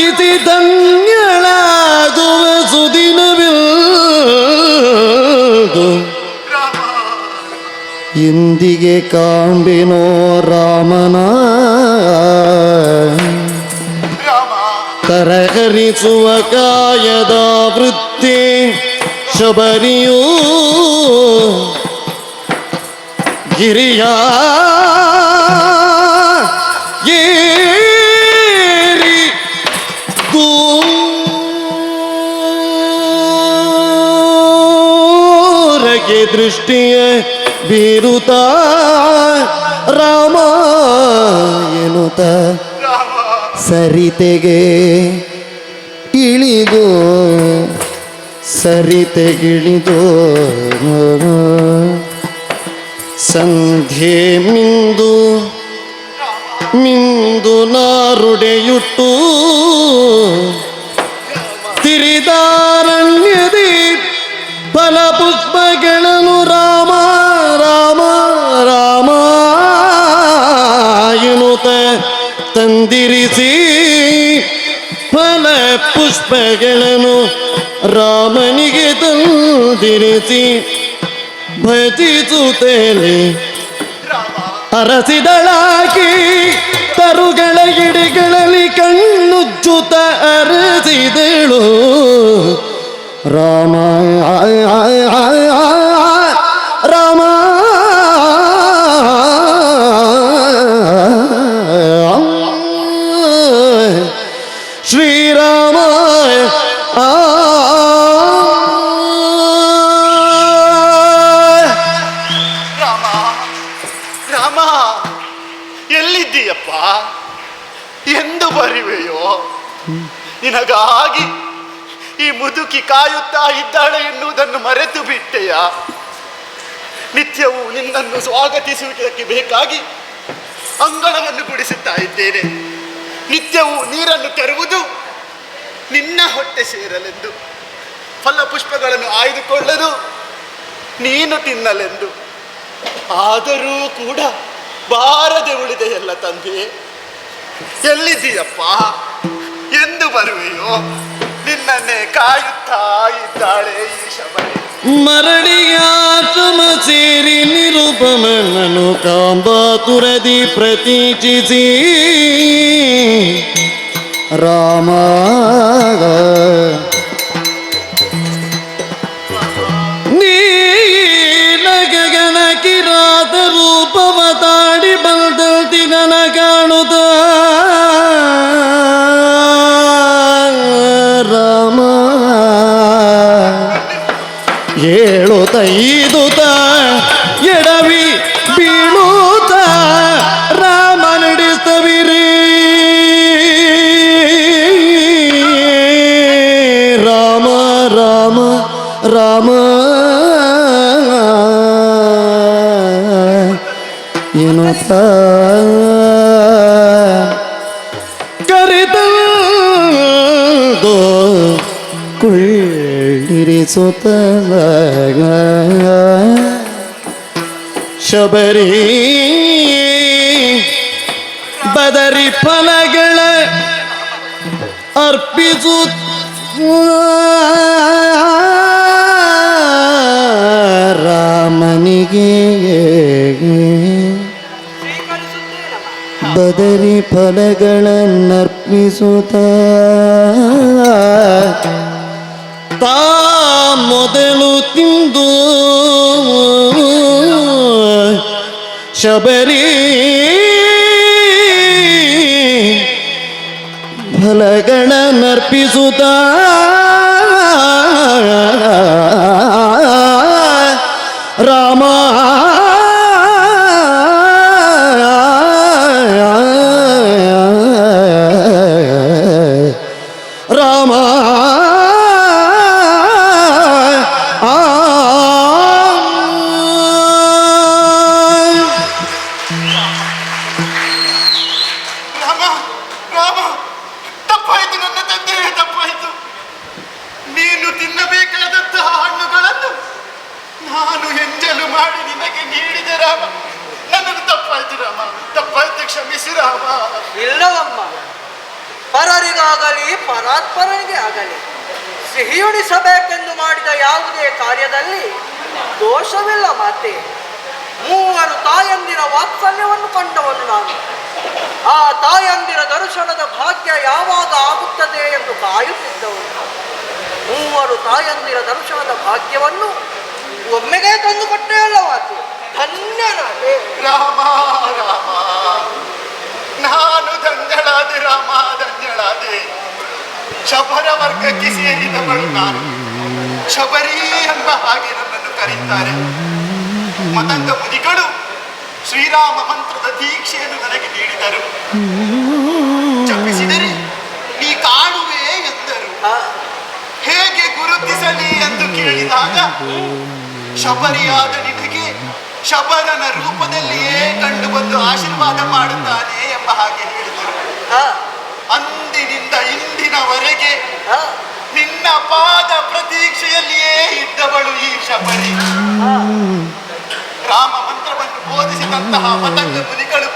ದುಃಖಿಸಿ ಧನ್ಯಳಾಗುವ ಸುದಿನವಿಲ್ಲದು ಇಂದಿಗೆ ಕಾಂಬಿನೋ ರಾಮನ ರಾಮ ಕಾಯದ ವೃತ್ತಿ ಶಬರಿಯೂ ಗಿರಿಯ ದೃಷ್ಟಿಯ ಬೀರುತ ರಾಮ ಎನ್ನುತ್ತ ಸರಿತೆಗೆ ಇಳಿದು ಸರಿತೆಗಿಳಿದು ಸಂಧ್ಯೆ ಮಿಂದು ಮಿಂದು ನಾರುಡೆಯುಟ್ಟು ತಿರಿದಾರಣ್ಯದಿ ತಂದಿರಿಸಿ ಫಲ ಪುಷ್ಪಗಳನ್ನು ರಾಮನಿಗೆ ತಂದಿರಿಸಿ ಭಜಿಸುತ್ತೇನೆ. ಅರಸಿದಳಾಗಿ ತರುಗಳ ಗಿಡಗಳಲ್ಲಿ ಕಣ್ಣುಜ್ಜುತ ಅರಸಿದಳು. ರಾಮ ನಿನಗಾಗಿ ಈ ಮುದುಕಿ ಕಾಯುತ್ತಾ ಇದ್ದಾಳೆ ಎನ್ನುವುದನ್ನು ಮರೆತು ಬಿಟ್ಟೆಯ? ನಿತ್ಯವೂ ನಿನ್ನನ್ನು ಸ್ವಾಗತಿಸುವುದಕ್ಕೆ ಬೇಕಾಗಿ ಅಂಗಳವನ್ನು ಗುಡಿಸುತ್ತಾ ಇದ್ದೇನೆ. ನಿತ್ಯವೂ ನೀರನ್ನು ತರುವುದು ನಿನ್ನ ಹೊಟ್ಟೆ ಸೇರಲೆಂದು. ಫಲಪುಷ್ಪಗಳನ್ನು ಆಯ್ದುಕೊಳ್ಳಲು ನೀನು ತಿನ್ನಲೆಂದು. ಆದರೂ ಕೂಡ ಬಾರದೆ ಉಳಿದೆಯಲ್ಲ ತಂದೆ. ಎಲ್ಲಿದ್ದೀಯಪ್ಪ? ಬರುವೆಯೋ? ನಿನ್ನನ್ನೇ ಕಾಯುತ್ತಾ ಇದ್ದಾಳೆ ಈ ಶಬರಿ. ಮರಳಿಯಾಶ್ರಮ ಸೇರಿ ನಿರುಪಮನನು ಕಾಂಬಾತುರದಿ ಪ್ರತೀಚಿಸಿ. ರಾಮ ಕರೆದೋ ಕುಳ್ಳಿರಿಸುತ್ತ ಶಬರಿ ಬದರಿ ಫಲಗಳ ಅರ್ಪಿಸು. ರಾಮನಿಗೆ ಬದರಿ ಫಲಗಳನ್ನರ್ಪಿಸುತ್ತ ತಾ ಮೊದಲು ತಿಂದು ಶಬರಿ ಭಲಗಣ ನರ್ಪಿಸುತ್ತ ರಾಮ ಪರರಿಗಾಗಲಿ, ಪರಾತ್ಪರನಿಗೆ ಆಗಲಿ. ಸಿಹಿಯುಣಿಸಬೇಕೆಂದು ಮಾಡಿದ ಯಾವುದೇ ಕಾರ್ಯದಲ್ಲಿ ದೋಷವಿಲ್ಲ ಮಾತೆ. ಮೂವರು ತಾಯಂದಿರ ವಾತ್ಸಲ್ಯವನ್ನು ಕಂಡವನು ನಾನು. ಆ ತಾಯಂದಿರ ದರ್ಶನದ ಭಾಗ್ಯ ಯಾವಾಗ ಆಗುತ್ತದೆ ಎಂದು ಕಾಯುತ್ತಿದ್ದವನು. ಮೂವರು ತಾಯಂದಿರ ದರ್ಶನದ ಭಾಗ್ಯವನ್ನು ಒಮ್ಮೆಗೆ ತಂದುಕೊಟ್ಟೇ ಅಲ್ಲ ಮಾತೆ. ರಾಮ ರಾಮ ನಾನು ಧನ್ಯಳಾದೆ ರಾಮ ಧನ್ಯಳಾದೆ ಸೇರಿದವಳು ನಾನು ಶಬರಿ ಎಂಬ ಹಾಗೆ ನನ್ನನ್ನು ಕರೆಯುತ್ತಾರೆ. ಮತಂಗ ಮುನಿಗಳು ಶ್ರೀರಾಮ ಮಂತ್ರದ ದೀಕ್ಷೆಯನ್ನು ನನಗೆ ನೀಡಿದರು. ಜಪಿಸಿದರೆ ನೀ ಕಾಣುವೆ ಎಂದರು. ಹೇಗೆ ಗುರುತಿಸಲಿ ಎಂದು ಕೇಳಿದಾಗ ಶಬರಿಯಾದ ನಿನಗೆ ಶಬರನ ರೂಪದಲ್ಲಿಯೇ ಕಂಡು ಬಂದು ಆಶೀರ್ವಾದ ಮಾಡುತ್ತಾನೆ ಎಂಬ ಹಾಗೆ ಹೇಳಿದರು. ಅಂದಿನಿಂದ ಇಂದಿನವರೆಗೆ ನಿನ್ನ ಪಾದ ಪ್ರತೀಕ್ಷೆಯಲ್ಲಿಯೇ ಇದ್ದವಳು ಈ ಶಬರಿ. ರಾಮ ಮಂತ್ರವನ್ನು ಬೋಧಿಸಿದಂತಹ ಮತಂಗ ಮುನಿಗಳು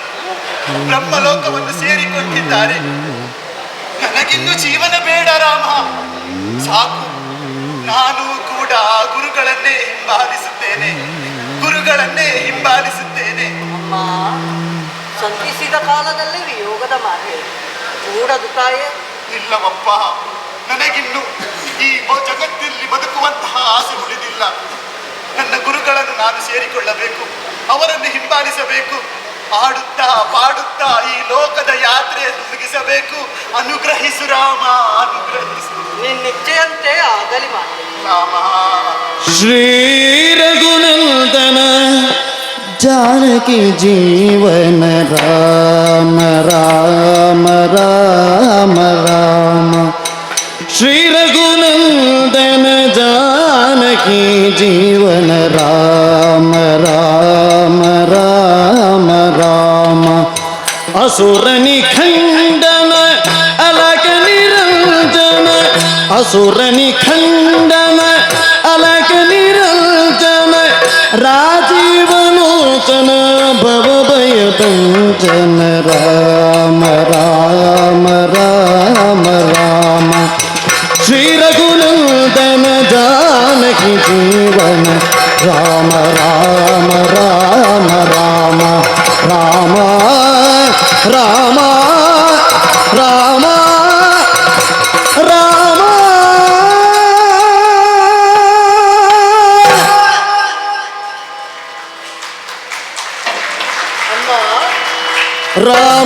ಬ್ರಹ್ಮಲೋಕವನ್ನು ಸೇರಿಕೊಂಡಿದ್ದಾರೆ. ನನಗಿನ್ನು ಜೀವನ ಬೇಡ ರಾಮ. ಸಾಕು. ನಾನು ಕೂಡ ಗುರುಗಳನ್ನೇ ಹಿಂಬಾಲಿಸುತ್ತೇನೆ. ಗುರುಗಳನ್ನೇ ಹಿಂಬಾಲಿಸುತ್ತೇನೆ. ಅಮ್ಮ ಸಂಧಿಸಿದ ಕಾಲದಲ್ಲಿ ವಿಯೋಗದ ಮಾತೆ. ಕೂಡದು ತಾಯೇ ಇಲ್ಲವಪ್ಪ ನನಗಿನ್ನು ಈ ಜಗತ್ತಿನಲ್ಲಿ ಬದುಕುವಂತಹ ಆಸೆ ಉಳಿದಿಲ್ಲ. ನನ್ನ ಗುರುಗಳನ್ನು ನಾನು ಸೇರಿಕೊಳ್ಳಬೇಕು ಅವರನ್ನು ಹಿಂಬಾಲಿಸಬೇಕು ಆಡುತ್ತಾ ಪಾಡುತ್ತಾ ಈ ಲೋಕದ ಯಾತ್ರೆಯನ್ನು ಮುಗಿಸಬೇಕು. ಅನುಗ್ರಹಿಸು ರಾಮ ಅನುಗ್ರಹಿಸು. ನಿನ್ನೆಚ್ಚೆಯಂತೆ ಆಗಲಿ ರಾಮ. ಶ್ರೀ ರಘುನಂದನ जानकी जीवन, राम राम राम राम। श्री रघुनंदन जानकी जीवन, राम राम राम राम। असुर निखंडन अलग निरंजन, असुर निखंड నిరంజన రామ రామ రామ రామ శ్రీ రఘునందన జానకి జీవన రామ రామ రామ రామ రామ రామ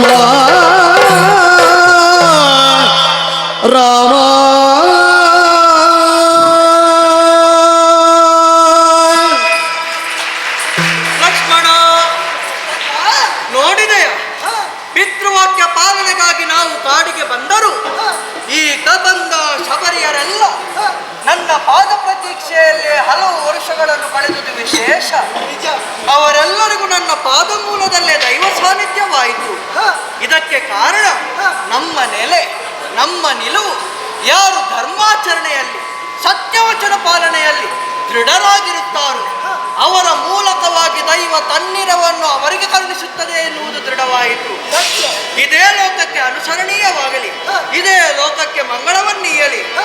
ರಾಮ. ರಾಮ. ಲಕ್ಷ್ಮಣ ನೋಡಿದೆಯ? ಪಿತೃವಾಕ್ಯ ಪಾಲನೆಗಾಗಿ ನಾವು ಕಾಡಿಗೆ ಬಂದರು ಈ ಬಂದ ಶಬರಿಯರೆಲ್ಲ ನನ್ನ ಪಾದ ಹಲವು ವರ್ಷಗಳನ್ನು ಕಳೆದುದು ವಿಶೇಷ. ಅವರೆಲ್ಲರಿಗೂ ನನ್ನ ಪಾದ ಮೂಲದಲ್ಲೇ ದೈವ ಸಾನ್ನಿಧ್ಯವಾಯಿತು. ಇದಕ್ಕೆ ಕಾರಣ ನಮ್ಮ ನೆಲೆ ನಮ್ಮ ನಿಲುವು ಯಾರು ಧರ್ಮಾಚರಣೆಯಲ್ಲಿ ಸತ್ಯವಚನ ಪಾಲನೆಯಲ್ಲಿ ದೃಢರಾಗಿರುತ್ತಾರೋ ಅವರ ಮೂಲಕವಾಗಿ ದೈವ ತನ್ನಿರವನ್ನು ಅವರಿಗೆ ಕರುಣಿಸುತ್ತದೆ ಎನ್ನುವುದು ದೃಢವಾಯಿತು. ಇದೇ ಲೋಕಕ್ಕೆ ಅನುಸರಣೀಯವಾಗಲಿ ಇದೇ ಲೋಕಕ್ಕೆ ಮಂಗಳವನ್ನೀಯಲಿ.